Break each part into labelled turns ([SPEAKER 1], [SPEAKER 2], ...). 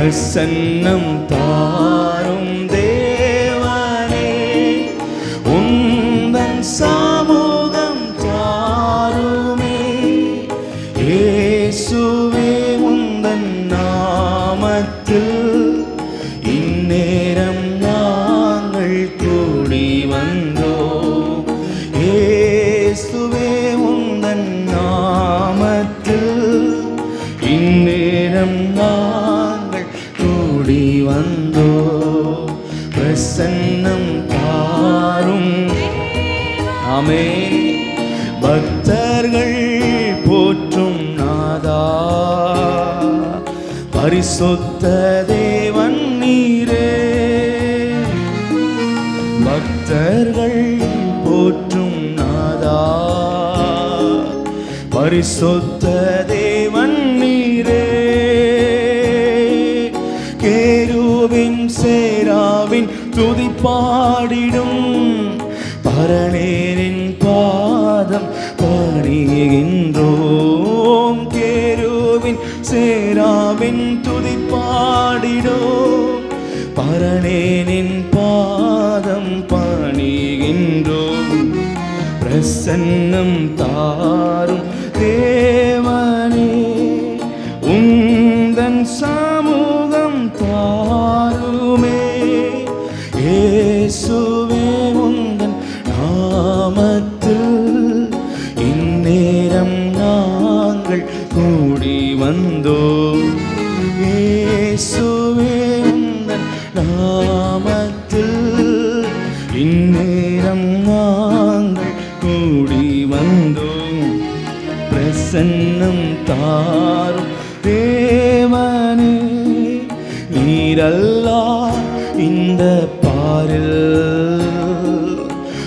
[SPEAKER 1] பிரசன்னம் தாரும் தேவனே. உந்தன் சமூகம் தாருமே. இயேசுவே உந்தன் நாமத்தில் இந்நேரம் நாங்கள் கூடி வந்தோம். பரிசுத்த தேவன் நீரே. பக்தர்கள் போற்றும் நாதா. பரிசுத்த தேவன் நீரே. கேருவின் சேராவின் துதிப்பாடிட பாதம் பணிகின்றோம். பிரசன்னம் தாரும் தேவனே உந்தன் சமூகம் தாருமே. இயேசுவே உந்தன் நாமத்தில் இந்நேரம் நாங்கள் கூடி வந்தோம். சென்னும் தாரும் தேவனே நீரல்லா இந்த பாரில்.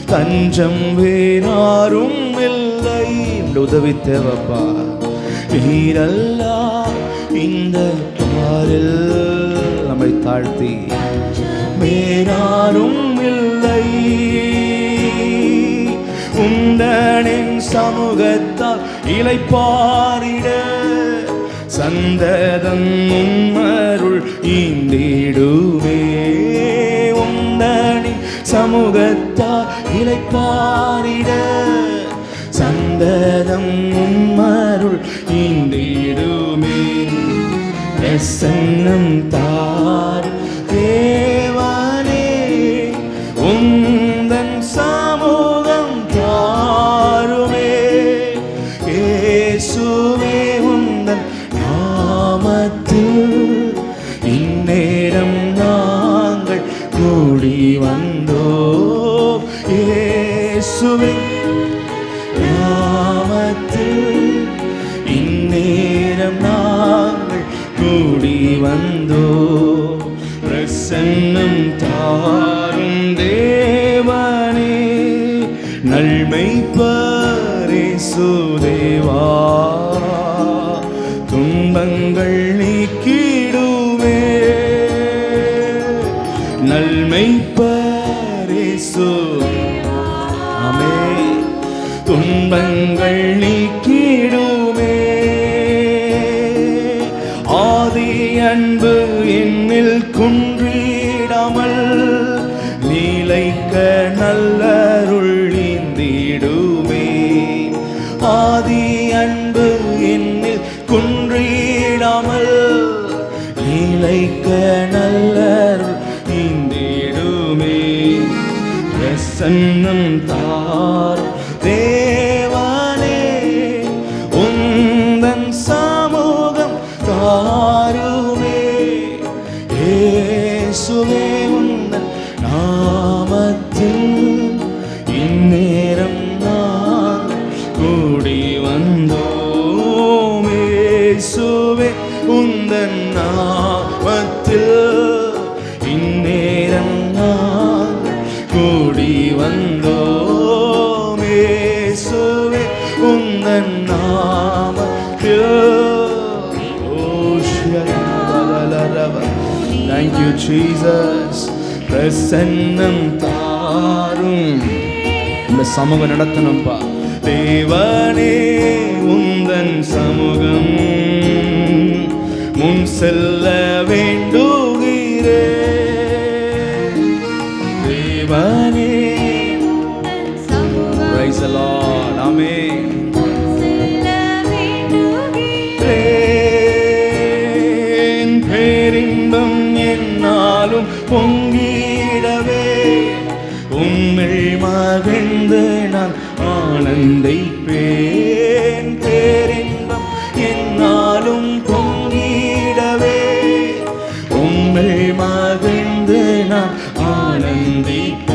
[SPEAKER 1] தஞ்சம் வேறாரும் இல்லை. உதவி தேவப்பா நீரல்லா இந்த பாரில். நம்மை தாழ்த்தி. வேறாரும் இல்லை. உந்தனின் சமூகத்தில் இலைப்பாரிட சந்ததம் உம்மருள் ஈந்திடுவே உந்தனின் சமூகத்தால் இலைப்பாரிட சந்ததம் உம்மருள் ஈந்திடுமே பிரசன்னம் தார் பிரசன்னம் தாரும் தேவனே நல்மை பாரே சுதேவா துன்பங்கள் பிரசன்னம் தார் தேவனே உந்தன் சமூகம் தாருமே இயேசுவே கூடி வந்தோமேசுவே உந்தன் நாமத்தில் Thank you, Jesus. பிரசன்னம் தாரும் இந்த சமூகம் நடத்தணும்ப்பா தேவனே உந்தன் சமூகம் முன் செல்ல என்னாலும் பொங்கிடவே. உம்மில் மகிழ்ந்து நான் ஆனந்திப்பேன். பேரின்பம் என்னாலும் பொங்கிடவே. உம்மில் மகிழ்ந்து நான் ஆனந்திப்பேன்.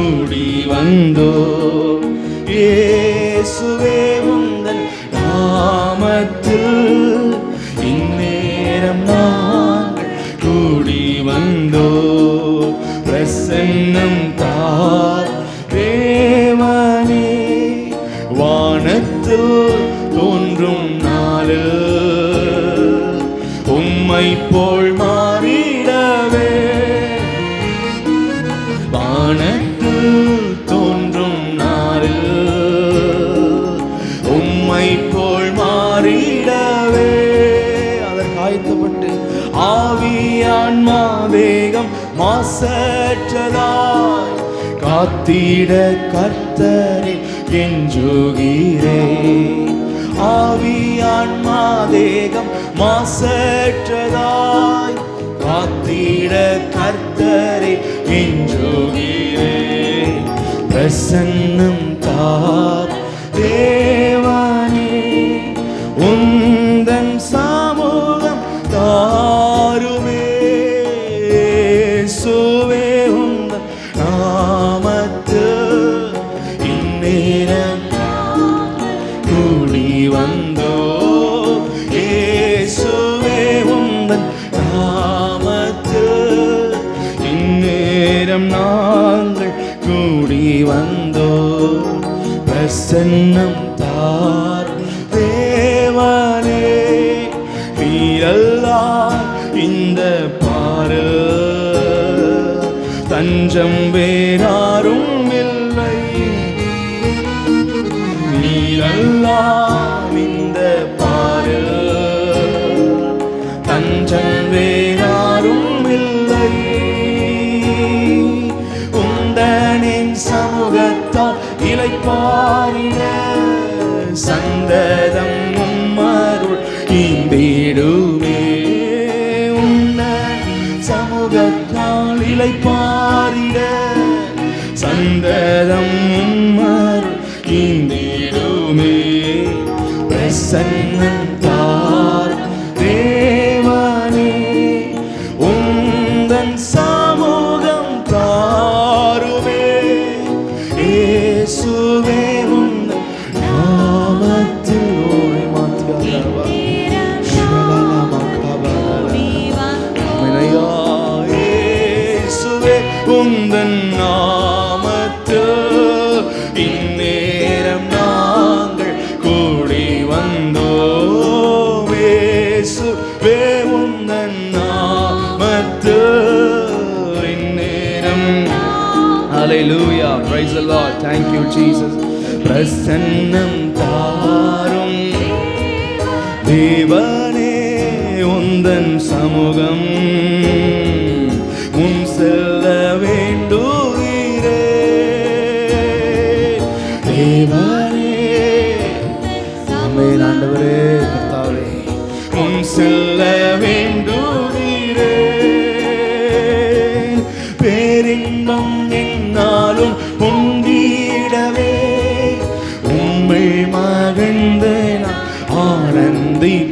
[SPEAKER 1] கூடி வந்தோ. இயேசுவே உந்தன் நாமத்தில் இந்நேரம் நாங்கள் கூடி வந்தோ. பிரசன்னம் தார் தேவனே வானத்தில் தோன்றும் நாளில் உம்மை போல் மாறிடவே. வானத்தில் ஆவியான்மா தேகம் மாசற்றதாய். காத்திட கர்த்தரை கெஞ்சுகிறே ஆவியான்மா தேகம் மாசற்றதாய். காத்திட கர்த்தரே கெஞ்சுகிறே பிரசன்ன நாங்கள் கூடி வந்தோ பிரசன்னம் தார். தேவனே நீரல்லா இந்த பாரு தஞ்சம் வேறா இலைப்பாரிட Hallelujah. Praise the Lord. Thank you, Jesus. பிரசன்னம் தாரும் தேவனே உந்தன் சமூகம் உன் செல்ல வேண்டுகிறே தேவன் ஆனந்திப்பேன்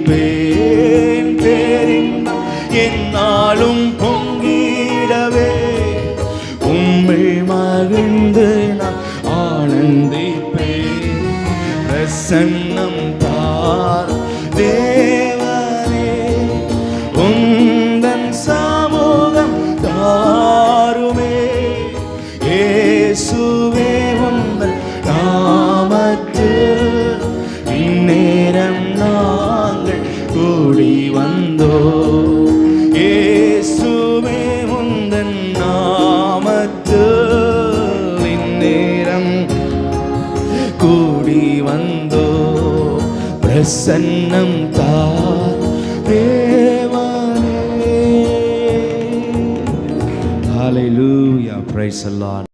[SPEAKER 1] பிரசன்னம் தார் தேவனே Hallelujah praise the Lord